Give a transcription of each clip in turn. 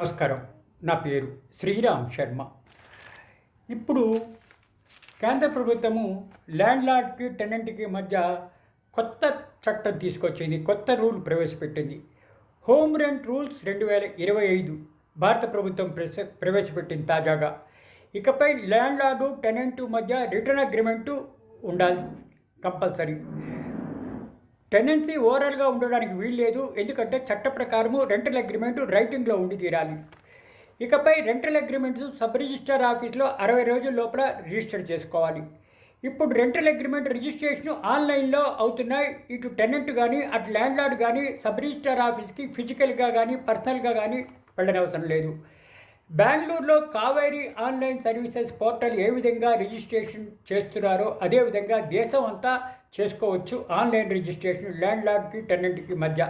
నమస్కారం. నా పేరు శ్రీరామ్ శర్మ. ఇప్పుడు కేంద్ర ప్రభుత్వము ల్యాండ్ లార్డ్కి టెనెంట్కి మధ్య కొత్త చట్టం తీసుకొచ్చింది కొత్త రూల్ ప్రవేశపెట్టింది. హోమ్ రెంట్ రూల్స్ రెండు వేల ఇరవై ఐదు భారత ప్రభుత్వం ప్రవేశ ప్రవేశపెట్టింది తాజాగా. ఇకపై ల్యాండ్ లార్డు టెనెంట్ మధ్య రిటర్న్ అగ్రిమెంటు ఉండాలి కంపల్సరీ. టెండెన్సీ ఓవరాల్గా ఉండడానికి వీల్లేదు. ఎందుకంటే చట్ట ప్రకారము రెంటల్ అగ్రిమెంట్ రైటింగ్లో ఉండి తీరాలి. ఇకపై రెంటల్ అగ్రిమెంట్స్ సబ్ రిజిస్టర్ ఆఫీస్లో అరవై రోజుల లోపల రిజిస్టర్ చేసుకోవాలి. ఇప్పుడు రెంటల్ అగ్రిమెంట్ రిజిస్ట్రేషన్ ఆన్లైన్లో అవుతున్నాయి. ఇటు టెనెంట్ కానీ అటు ల్యాండ్ లార్డ్ కానీ సబ్ రిజిస్టర్ ఆఫీస్కి ఫిజికల్గా కానీ పర్సనల్గా కానీ వెళ్ళనవసరం లేదు. బెంగళూరులో కావేరీ ఆన్లైన్ సర్వీసెస్ పోర్టల్ ఏ విధంగా రిజిస్ట్రేషన్ చేస్తున్నారో అదేవిధంగా దేశం అంతా చేసుకోవచ్చు ఆన్లైన్ రిజిస్ట్రేషన్ ల్యాండ్ లార్డ్కి టెనెంట్కి మధ్య.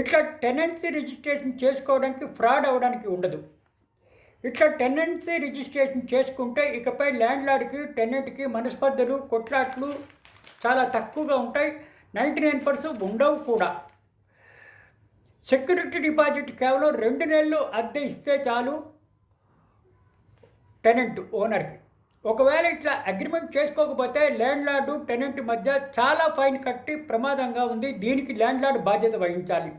ఇట్లా టెనెన్సీ రిజిస్ట్రేషన్ చేసుకోవడానికి ఫ్రాడ్ అవ్వడానికి ఉండదు. ఇట్లా టెనెన్సీ రిజిస్ట్రేషన్ చేసుకుంటే ఇకపై ల్యాండ్ లార్డ్కి టెనెంట్కి మనస్పర్ధలు కొట్లాట్లు చాలా తక్కువగా ఉంటాయి. నైంటీ నైన్ పర్సెంట్ ఉండవు కూడా. సెక్యూరిటీ డిపాజిట్ కేవలం రెండు నెలలు అద్దె ఇస్తే చాలు టెనెంట్ ఓనర్కి. ఒకవేళ ఇట్లా అగ్రిమెంట్ చేసుకోకపోతే ల్యాండ్ లార్డు టెనెంట్ మధ్య చాలా ఫైన్ కట్టి ప్రమాదంగా ఉంది. దీనికి ల్యాండ్ లార్డ్ బాధ్యత వహించాలి.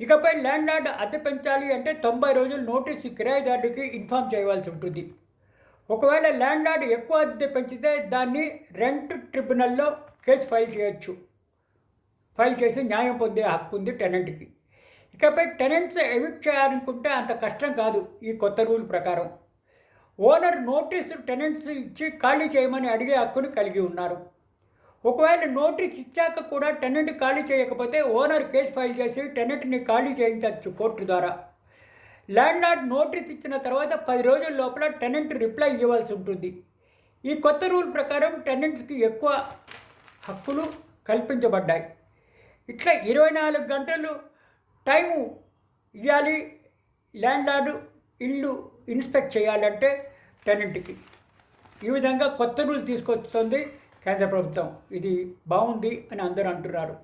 ఇకపై ల్యాండ్ లార్డ్ అద్దె పెంచాలి అంటే తొంభై రోజులు నోటీసు కిరాయిదారుడికి ఇన్ఫామ్ చేయవలసి ఉంటుంది. ఒకవేళ ల్యాండ్ లార్డ్ ఎక్కువ అద్దె పెంచితే దాన్ని రెంట్ ట్రిబ్యునల్లో కేసు ఫైల్ చేయొచ్చు. ఫైల్ చేసి న్యాయం పొందే హక్కు ఉంది టెనెంట్కి. ఇకపై టెనెంట్స్ ఎవిక్ట్ చేయాలనుకుంటే అంత కష్టం కాదు ఈ కొత్త రూల్ ప్రకారం. ఓనర్ నోటీసు టెనెంట్స్ ఇచ్చి ఖాళీ చేయమని అడిగే హక్కును కలిగి ఉన్నారు. ఒకవేళ నోటీస్ ఇచ్చాక కూడా టెనెంట్ ఖాళీ చేయకపోతే ఓనర్ కేసు ఫైల్ చేసి టెనెంట్ని ఖాళీ చేయించవచ్చు కోర్టు ద్వారా. ల్యాండ్ లార్డ్ నోటీస్ ఇచ్చిన తర్వాత పది రోజుల లోపల టెనెంట్ రిప్లై ఇవ్వాల్సి ఉంటుంది. ఈ కొత్త రూల్ ప్రకారం టెనెంట్స్కి ఎక్కువ హక్కులు కల్పించబడ్డాయి. ఇట్లా ఇరవై నాలుగు గంటలు టైము ఇవ్వాలి ల్యాండ్లార్డు ఇల్లు ఇన్స్పెక్ట్ చేయాలంటే టెనెంట్కి. ఈ విధంగా కొత్త రూల్ తీసుకొస్తుంది కేంద్ర ప్రభుత్వం. ఇది బాగుంది అని అందరూ అంటున్నారు.